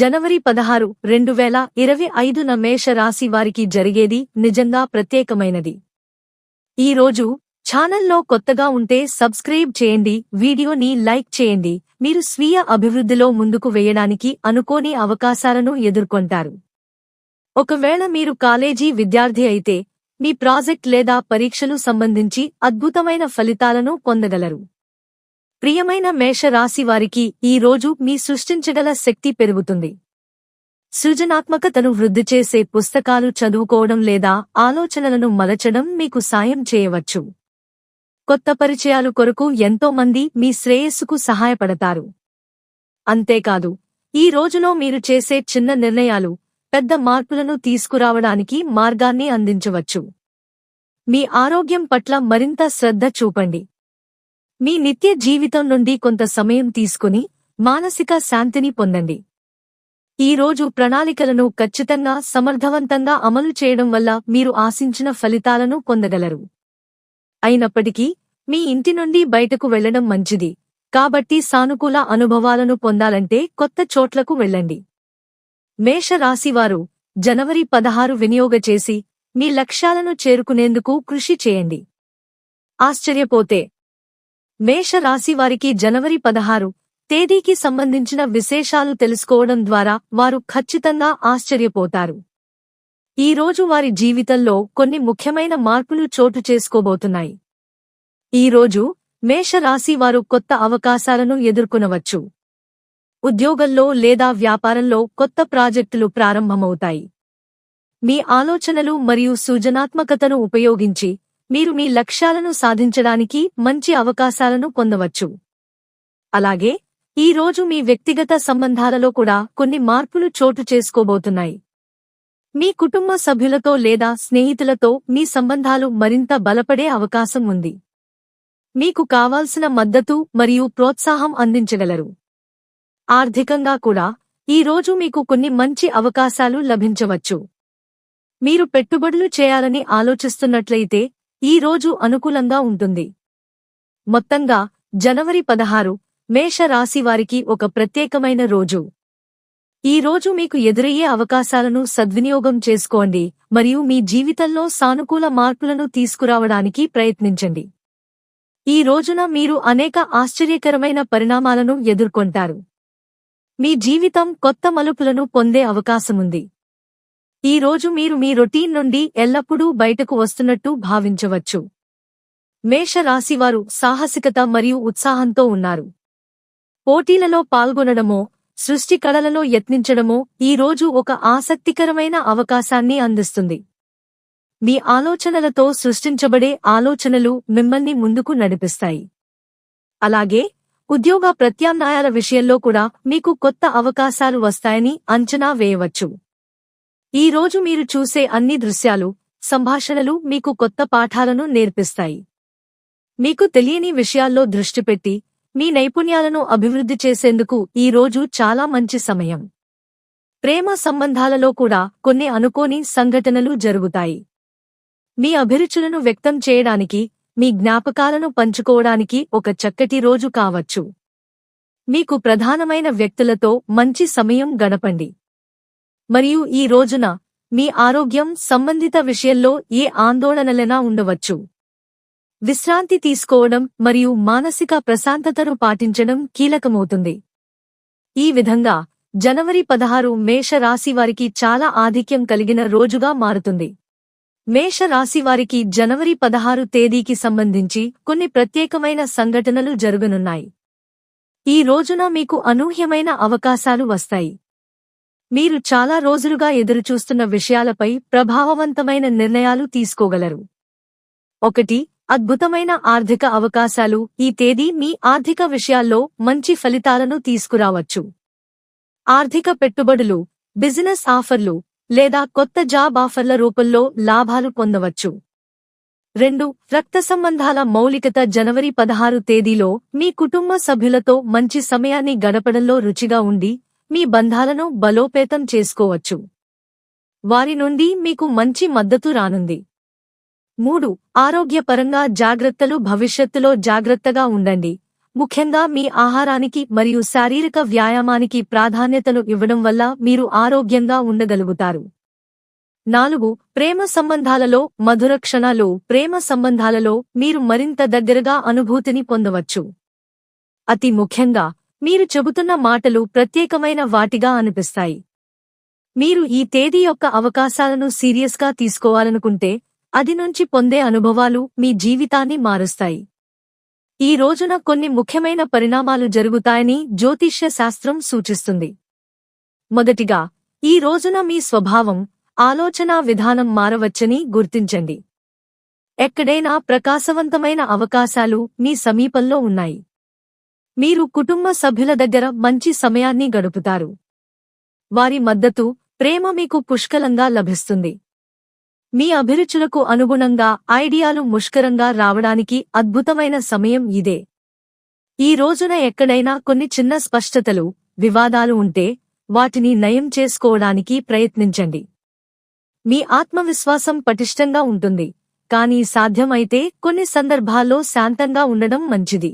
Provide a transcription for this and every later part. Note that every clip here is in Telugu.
జనవరి పదహారు రెండు వేల ఇరవై ఐదున మేష రాశి వారికి జరిగేది నిజంగా ప్రత్యేకమైనది. ఈ రోజు ఛానల్లో కొత్తగా ఉంటే సబ్స్క్రైబ్ చేయండి వీడియోని లైక్ చేయండి. మీరు స్వీయ అభివృద్ధిలో ముందుకు వేయడానికి అనుకోని అవకాశాలను ఎదుర్కొంటారు. ఒకవేళ మీరు కాలేజీ విద్యార్థి అయితే మీ ప్రాజెక్ట్ లేదా పరీక్షలు సంబంధించి అద్భుతమైన ఫలితాలను పొందగలరు. ప్రియమైన మేషరాశి వారికి ఈ రోజు మీ సృష్టించగల శక్తి పెరుగుతుంది. సృజనాత్మకతను వృద్ధి చేసే పుస్తకాలు చదువుకోవడం లేదా ఆలోచనలను మలచడం మీకు సాయం చేయవచ్చు. కొత్త పరిచయాలు కొరకు ఎంతో మంది మీ శ్రేయస్సుకు సహాయపడతారు. అంతేకాదు ఈ రోజులో మీరు చేసే చిన్న నిర్ణయాలు పెద్ద మార్పులను తీసుకురావడానికి మార్గాన్ని అందించవచ్చు. మీ ఆరోగ్యం పట్ల మరింత శ్రద్ధ చూపండి. మీ నిత్య జీవితం నుండి కొంత సమయం తీసుకుని మానసిక శాంతిని పొందండి. ఈ రోజు ప్రణాళికలను ఖచ్చితంగా సమర్థవంతంగా అమలు చేయడం వల్ల మీరు ఆశించిన ఫలితాలను పొందగలరు. అయినప్పటికీ మీ ఇంటి నుండి బయటకు వెళ్ళడం మంచిది. కాబట్టి సానుకూల అనుభవాలను పొందాలంటే కొత్త చోట్లకు వెళ్ళండి. మేష రాశివారు జనవరి పదహారు వినియోగ చేసి మీ లక్ష్యాలను చేరుకునేందుకు కృషి చేయండి. ఆశ్చర్యపోతే మేష రాశివారికి జనవరి పదహారు తేదీకి సంబంధించిన విశేషాలు తెలుసుకోవడం ద్వారా వారు ఖచ్చితంగా ఆశ్చర్యపోతారు. ఈ రోజు వారి జీవితంలో కొన్ని ముఖ్యమైన మార్పులు చోటు చేసుకోబోతున్నాయి. ఈ రోజు మేష రాశి వారు కొత్త అవకాశాలను ఎదుర్కొనవచ్చు. ఉద్యోగంలో లేదా వ్యాపారంలో కొత్త ప్రాజెక్టులు ప్రారంభమవుతాయి. మీ ఆలోచనలు మరియు సృజనాత్మకతను ఉపయోగించి మీరు మీ లక్ష్యాలను సాధించడానికి మంచి అవకాశాలను పొందవచ్చు. అలాగే ఈ రోజు మీ వ్యక్తిగత సంబంధాలలో కూడా కొన్ని మార్పులు చోటు చేసుకోబోతున్నాయి. మీ కుటుంబ సభ్యులతో లేదా స్నేహితులతో మీ సంబంధాలు మరింత బలపడే అవకాశం ఉంది. మీకు కావాల్సిన మద్దతు మరియు ప్రోత్సాహం అందించగలరు. ఆర్థికంగా కూడా ఈ రోజు మీకు కొన్ని మంచి అవకాశాలు లభించవచ్చు. మీరు పెట్టుబడులు చేయాలని ఆలోచిస్తున్నట్లయితే ఈ రోజు అనుకూలంగా ఉంటుంది. మొత్తంగా జనవరి పదహారు మేష రాశి వారికి ఒక ప్రత్యేకమైన రోజు. ఈ రోజు మీకు ఎదురయ్యే అవకాశాలను సద్వినియోగం చేసుకోండి మరియు మీ జీవితంలో సానుకూల మార్పులను తీసుకురావడానికి ప్రయత్నించండి. ఈ రోజున మీరు అనేక ఆశ్చర్యకరమైన పరిణామాలను ఎదుర్కొంటారు. మీ జీవితం కొత్త మలుపులను పొందే అవకాశముంది. ఈ రోజు మీరు మీ రొటీన్ నుండి ఎల్లప్పుడూ బయటకు వస్తున్నట్టు భావించవచ్చు. మేష రాశివారు సాహసికత మరియు ఉత్సాహంతో ఉన్నారు. పోటీలలో పాల్గొనడమో సృష్టి కళలలో యత్నించడమో ఈ రోజు ఒక ఆసక్తికరమైన అవకాశాన్ని అందిస్తుంది. మీ ఆలోచనలతో సృష్టించబడే ఆలోచనలు మిమ్మల్ని ముందుకు నడిపిస్తాయి. అలాగే ఉద్యోగ ప్రత్యామ్నాయాల విషయంలో కూడా మీకు కొత్త అవకాశాలు వస్తాయని అంచనా వేయవచ్చు. ఈ రోజు మీరు చూసే అన్ని దృశ్యాలు సంభాషణలు మీకు కొత్త పాఠాలను నేర్పిస్తాయి. మీకు తెలియని విషయాల్లో దృష్టి పెట్టి మీ నైపుణ్యాలను అభివృద్ధి చేసేందుకు ఈ రోజు చాలా మంచి సమయం. ప్రేమ సంబంధాలలో కూడా కొన్ని అనుకోని సంఘటనలు జరుగుతాయి. మీ అభిరుచులను వ్యక్తం చేయడానికి మీ జ్ఞాపకాలను పంచుకోవడానికి ఒక చక్కటి రోజు కావచ్చు. మీకు ప్రధానమైన వ్యక్తులతో మంచి సమయం గడపండి. మరియు ఈ రోజున మీ ఆరోగ్యం సంబంధిత విషయంలో ఏ ఆందోళనలైనా ఉండవచ్చు. విశ్రాంతి తీసుకోవడం మరియు మానసిక ప్రశాంతతను పాటించడం కీలకమవుతుంది. ఈ విధంగా జనవరి పదహారు మేష చాలా ఆధిక్యం కలిగిన రోజుగా మారుతుంది. మేష జనవరి పదహారు తేదీకి సంబంధించి కొన్ని ప్రత్యేకమైన సంఘటనలు జరగనున్నాయి. ఈ రోజున మీకు అనూహ్యమైన అవకాశాలు వస్తాయి. మీరు చాలా రోజులుగా ఎదురుచూస్తున్న విషయాలపై ప్రభావవంతమైన నిర్ణయాలు తీసుకోగలరు. ఒకటి అద్భుతమైన ఆర్థిక అవకాశాలు. ఈ తేదీ మీ ఆర్థిక విషయాల్లో మంచి ఫలితాలను తీసుకురావచ్చు. ఆర్థిక పెట్టుబడులు బిజినెస్ ఆఫర్లు లేదా కొత్త జాబ్ ఆఫర్ల రూపంలో లాభాలు పొందవచ్చు. రెండు రక్త సంబంధాల మౌలికత. జనవరి పదహారు తేదీలో మీ కుటుంబ సభ్యులతో మంచి సమయాన్ని గడపడంలో రుచిగా ఉండి మీ బంధాలను బలోపేతం చేసుకోవచ్చు. వారి నుండి మీకు మంచి మద్దతు రానుంది. మూడు ఆరోగ్యపరంగా జాగ్రత్తలు భవిష్యత్తులో జాగ్రత్తగా ఉండండి. ముఖ్యంగా మీ ఆహారానికి మరియు శారీరక వ్యాయామానికి ప్రాధాన్యతను ఇవ్వడం వల్ల మీరు ఆరోగ్యంగా ఉండగలుగుతారు. నాలుగు ప్రేమ సంబంధాలలో మధుర క్షణాలు ప్రేమ సంబంధాలలో మీరు మరింత దగ్గరగా అనుభూతిని పొందవచ్చు. అతి ముఖ్యంగా మీరు చెబుతున్న మాటలు ప్రత్యేకమైన వాటిగా అనిపిస్తాయి. మీరు ఈ తేదీ యొక్క అవకాశాలను సీరియస్గా తీసుకోవాలనుకుంటే అది నుంచి పొందే అనుభవాలు మీ జీవితాన్ని మారుస్తాయి. ఈ రోజున కొన్ని ముఖ్యమైన పరిణామాలు జరుగుతాయని జ్యోతిష్య శాస్త్రం సూచిస్తుంది. మొదటిగా ఈ రోజున మీ స్వభావం ఆలోచనా విధానం మారవచ్చని గుర్తించండి. ఎక్కడైనా ప్రకాశవంతమైన అవకాశాలు మీ సమీపంలో ఉన్నాయి. మీరు కుటుంబ సభ్యుల దగ్గర మంచి సమయాన్ని గడుపుతారు. వారి మద్దతు ప్రేమ మీకు పుష్కలంగా లభిస్తుంది. మీ అభిరుచులకు అనుగుణంగా ఐడియాలు ముష్కరంగా రావడానికి అద్భుతమైన సమయం ఇదే. ఈ రోజున ఎక్కడైనా కొన్ని చిన్న స్పష్టతలు వివాదాలు ఉంటే వాటిని నయం చేసుకోవడానికి ప్రయత్నించండి. మీ ఆత్మవిశ్వాసం పటిష్టంగా ఉంటుంది కానీ సాధ్యమైతే కొన్ని సందర్భాల్లో శాంతంగా ఉండడం మంచిది.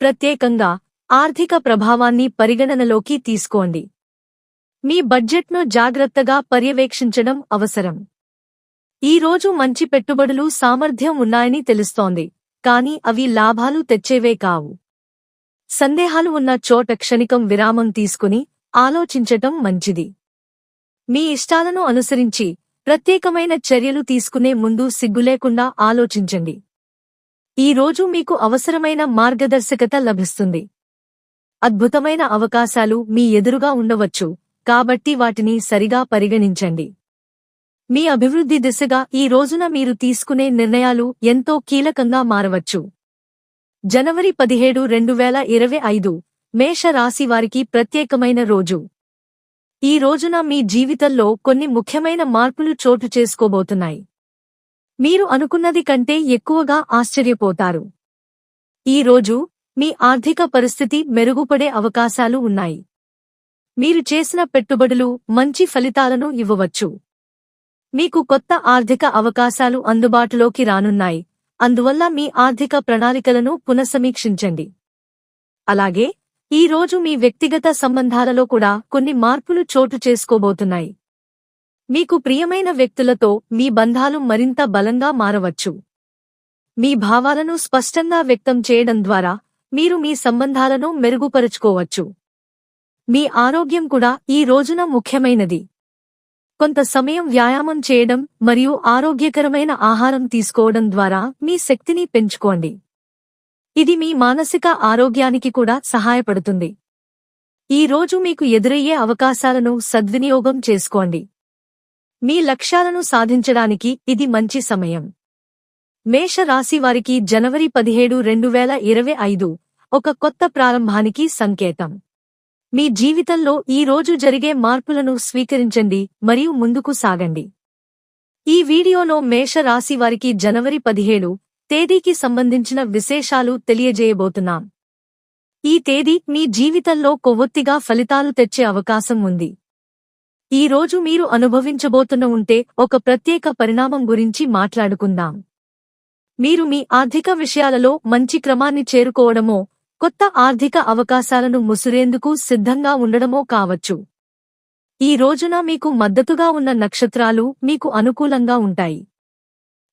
ప్రత్యేకంగా ఆర్థిక ప్రభావాన్ని పరిగణనలోకి తీసుకోండి. మీ బడ్జెట్ను జాగ్రత్తగా పర్యవేక్షించడం అవసరం. ఈ రోజు మంచి పెట్టుబడులు సామర్థ్యం ఉన్నాయని తెలుస్తోంది కాని అవి లాభాలు తెచ్చేవే కావు. సందేహాలు ఉన్న చోట క్షణికం విరామం తీసుకుని ఆలోచించటం మంచిది. మీ ఇష్టాలను అనుసరించి ప్రత్యేకమైన చర్యలు తీసుకునే ముందు సిగ్గులేకుండా ఆలోచించండి. ఈ రోజు మీకు అవసరమైన మార్గదర్శకత లభిస్తుంది. అద్భుతమైన అవకాశాలు మీ ఎదురుగా ఉండవచ్చు కాబట్టి వాటిని సరిగా పరిగణించండి. మీ అభివృద్ధి దిశగా ఈ రోజున మీరు తీసుకునే నిర్ణయాలు ఎంతో కీలకంగా మారవచ్చు. జనవరి పదిహేడు రెండు వేల ఇరవై ఐదు మేష రాశి వారికి ప్రత్యేకమైన రోజు. ఈ రోజున మీ జీవితంలో కొన్ని ముఖ్యమైన మార్పులు చోటు చేసుకోబోతున్నాయి. మీరు అనుకున్నది కంటే ఎక్కువగా ఆశ్చర్యపోతారు. ఈ రోజు మీ ఆర్థిక పరిస్థితి మెరుగుపడే అవకాశాలు ఉన్నాయి. మీరు చేసిన పెట్టుబడులు మంచి ఫలితాలను ఇవ్వవచ్చు. మీకు కొత్త ఆర్థిక అవకాశాలు అందుబాటులోకి రానున్నాయి. అందువల్ల మీ ఆర్థిక ప్రణాళికలను పునఃసమీక్షించండి. అలాగే ఈ రోజు మీ వ్యక్తిగత సంబంధాలలో కూడా కొన్ని మార్పులు చోటు చేసుకోబోతున్నాయి. మీకు ప్రియమైన వ్యక్తులతో మీ బంధాలు మరింత బలంగా మారవచ్చు. మీ భావాలను స్పష్టంగా వ్యక్తం చేయడం ద్వారా మీరు మీ సంబంధాలను మెరుగుపరుచుకోవచ్చు. మీ ఆరోగ్యం కూడా ఈ రోజున ముఖ్యమైనది. కొంత సమయం వ్యాయామం చేయడం మరియు ఆరోగ్యకరమైన ఆహారం తీసుకోవడం ద్వారా మీ శక్తిని పెంచుకోండి. ఇది మీ మానసిక ఆరోగ్యానికి కూడా సహాయపడుతుంది. ఈ రోజు మీకు ఎదురయ్యే అవకాశాలను సద్వినియోగం చేసుకోండి. మీ లక్ష్యాలను సాధించడానికి ఇది మంచి సమయం. మేష రాశి వారికి జనవరి పదిహేడు రెండు వేల ఇరవై ఐదు ఒక కొత్త ప్రారంభానికి సంకేతం. మీ జీవితంలో ఈ రోజు జరిగే మార్పులను స్వీకరించండి మరియు ముందుకు సాగండి. ఈ వీడియోలో మేష రాశి వారికి జనవరి పదిహేడు తేదీకి సంబంధించిన విశేషాలు తెలియజేయబోతున్నాం. ఈ తేదీ మీ జీవితంలో కొవ్వొత్తిగా ఫలితాలు తెచ్చే అవకాశం ఉంది. ఈ రోజు మీరు అనుభవించబోతున్న ఉంటే ఒక ప్రత్యేక పరిణామం గురించి మాట్లాడుకుందాం. మీరు మీ ఆర్థిక విషయాలలో మంచి క్రమాన్ని చేరుకోవడమో కొత్త ఆర్థిక అవకాశాలను ముసురేందుకు సిద్ధంగా ఉండడమో కావచ్చు. ఈ రోజున మీకు మద్దతుగా ఉన్న నక్షత్రాలు మీకు అనుకూలంగా ఉంటాయి.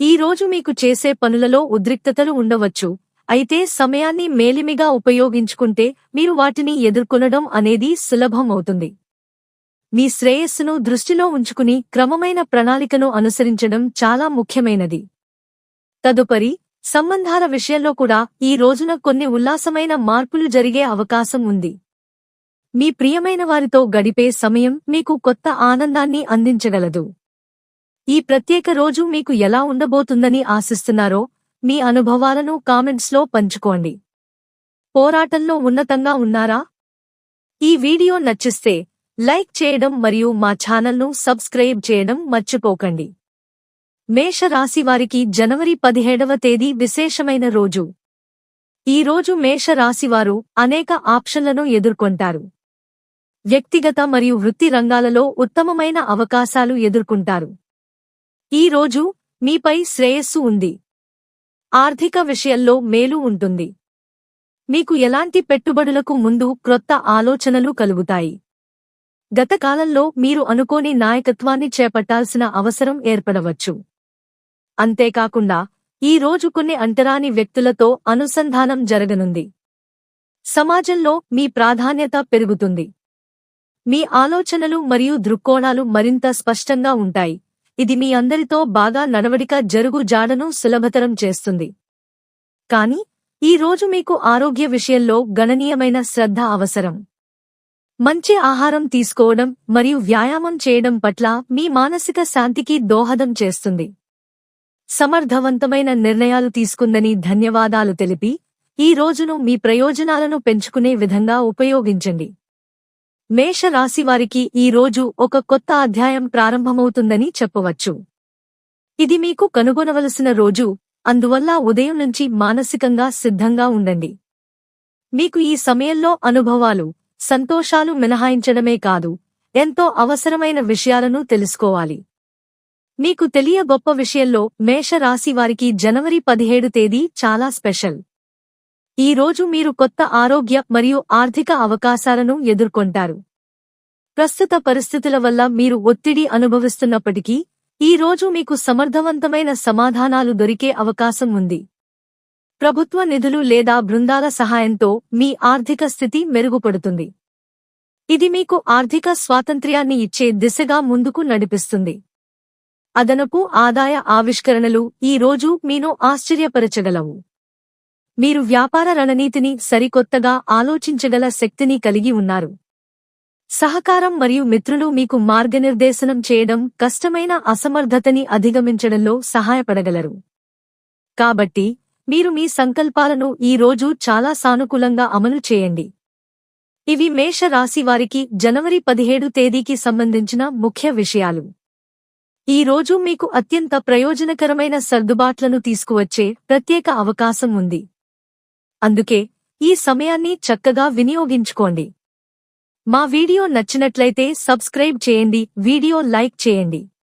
ఈ రోజు మీకు చేసే పనులలో ఉద్రిక్తతలు ఉండవచ్చు. అయితే సమయాన్ని మేలిమిగా ఉపయోగించుకుంటే మీరు వాటిని ఎదుర్కొనడం అనేది సులభం అవుతుంది మీ శ్రేయస్సును దృష్టిలో ఉంచుకుని క్రమమైన ప్రణాళికను అనుసరించడం చాలా ముఖ్యమైనది. తదుపరి సంబంధాల విషయంలో కూడా ఈ రోజున కొన్ని ఉల్లాసమైన మార్పులు జరిగే అవకాశం ఉంది. మీ ప్రియమైన వారితో గడిపే సమయం మీకు కొత్త ఆనందాన్ని అందించగలదు. ఈ ప్రత్యేక రోజు మీకు ఎలా ఉండబోతుందని ఆశిస్తున్నారో మీ అనుభవాలను కామెంట్స్లో పంచుకోండి. పోరాటంలో ఉన్నతంగా ఉన్నారా? ఈ వీడియో నచ్చిస్తే లైక్ చేయడం మరియు మా ఛానల్ను సబ్స్క్రైబ్ చేయడం మర్చిపోకండి. మేషరాశివారికి జనవరి పదిహేడవ తేదీ విశేషమైన రోజు. ఈ రోజు మేషరాశివారు అనేక ఆప్షన్లను ఎదుర్కొంటారు. వ్యక్తిగత మరియు వృత్తి రంగాలలో ఉత్తమమైన అవకాశాలు ఎదుర్కొంటారు. ఈ రోజు మీపై శ్రేయస్సు ఉంది. ఆర్థిక విషయంలో మేలు ఉంటుంది. మీకు ఎలాంటి పెట్టుబడులకు ముందు క్రొత్త ఆలోచనలు కలుగుతాయి. గత కాలంలో మీరు అనుకోని నాయకత్వాన్ని చేపట్టాల్సిన అవసరం ఏర్పడవచ్చు. అంతేకాకుండా ఈ రోజు కొన్ని అంటరాని వ్యక్తులతో అనుసంధానం జరగనుంది. సమాజంలో మీ ప్రాధాన్యత పెరుగుతుంది. మీ ఆలోచనలు మరియు దృక్కోణాలు మరింత స్పష్టంగా ఉంటాయి. ఇది మీ అందరితో బాగా నడవడిక జరుగు జాడను సులభతరం చేస్తుంది. కాని ఈ రోజు మీకు ఆరోగ్య విషయంలో గణనీయమైన శ్రద్ధ అవసరం. మంచి ఆహారం తీసుకోవడం మరియు వ్యాయామం చేయడం పట్ల మీ మానసిక శాంతికి దోహదం చేస్తుంది. సమర్థవంతమైన నిర్ణయాలు తీసుకుందని ధన్యవాదాలు తెలిపి ఈ రోజును మీ ప్రయోజనాలను పెంచుకునే విధంగా ఉపయోగించండి. మేష రాశివారికి ఈ రోజు ఒక కొత్త అధ్యాయం ప్రారంభమవుతుందని చెప్పవచ్చు. ఇది మీకు కనుగొనవలసిన రోజు అందువల్ల ఉదయం నుంచి మానసికంగా సిద్ధంగా ఉండండి. మీకు ఈ సమయంలో అనుభవాలు సంతోషాలు మినహాయించడమే కాదు ఎంతో అవసరమైన విషయాలను తెలుసుకోవాలి. మీకు తెలియ గొప్ప విషయంలో మేష రాశి వారికి జనవరి పదిహేడు తేదీ చాలా స్పెషల్. ఈ రోజు మీరు కొత్త ఆరోగ్య మరియు ఆర్థిక అవకాశాలను ఎదుర్కొంటారు. ప్రస్తుత పరిస్థితుల వల్ల మీరు ఒత్తిడి అనుభవిస్తున్నప్పటికీ ఈ రోజు మీకు సమర్థవంతమైన సమాధానాలు దొరికే అవకాశం ఉంది. ప్రభుత్వ నిధులు లేదా బృందాల సహాయంతో మీ ఆర్థిక స్థితి మెరుగుపడుతుంది. ఇది మీకు ఆర్థిక స్వాతంత్ర్యాన్ని ఇచ్చే దిశగా ముందుకు నడిపిస్తుంది. అదనపు ఆదాయ ఆవిష్కరణలు ఈ రోజు మీను ఆశ్చర్యపరచగలవు. మీరు వ్యాపార రణనీతిని సరికొత్తగా ఆలోచించగల శక్తిని కలిగి ఉన్నారు. సహకారం మరియు మిత్రులు మీకు మార్గనిర్దేశనం చేయడం కష్టమైన అసమర్థతని అధిగమించడంలో సహాయపడగలరు. కాబట్టి మీరు మీ సంకల్పాలను ఈ రోజు చాలా సానుకూలంగా అమలు చేయండి. ఇవి మేష రాశి వారికి జనవరి పదిహేడు తేదీకి సంబంధించిన ముఖ్య విషయాలు. ఈ రోజు మీకు అత్యంత ప్రయోజనకరమైన సర్దుబాట్లను తీసుకువచ్చే ప్రత్యేక అవకాశం ఉంది. అందుకే ఈ సమయాన్ని చక్కగా వినియోగించుకోండి. మా వీడియో నచ్చినట్లయితే సబ్స్క్రైబ్ చేయండి వీడియో లైక్ చేయండి.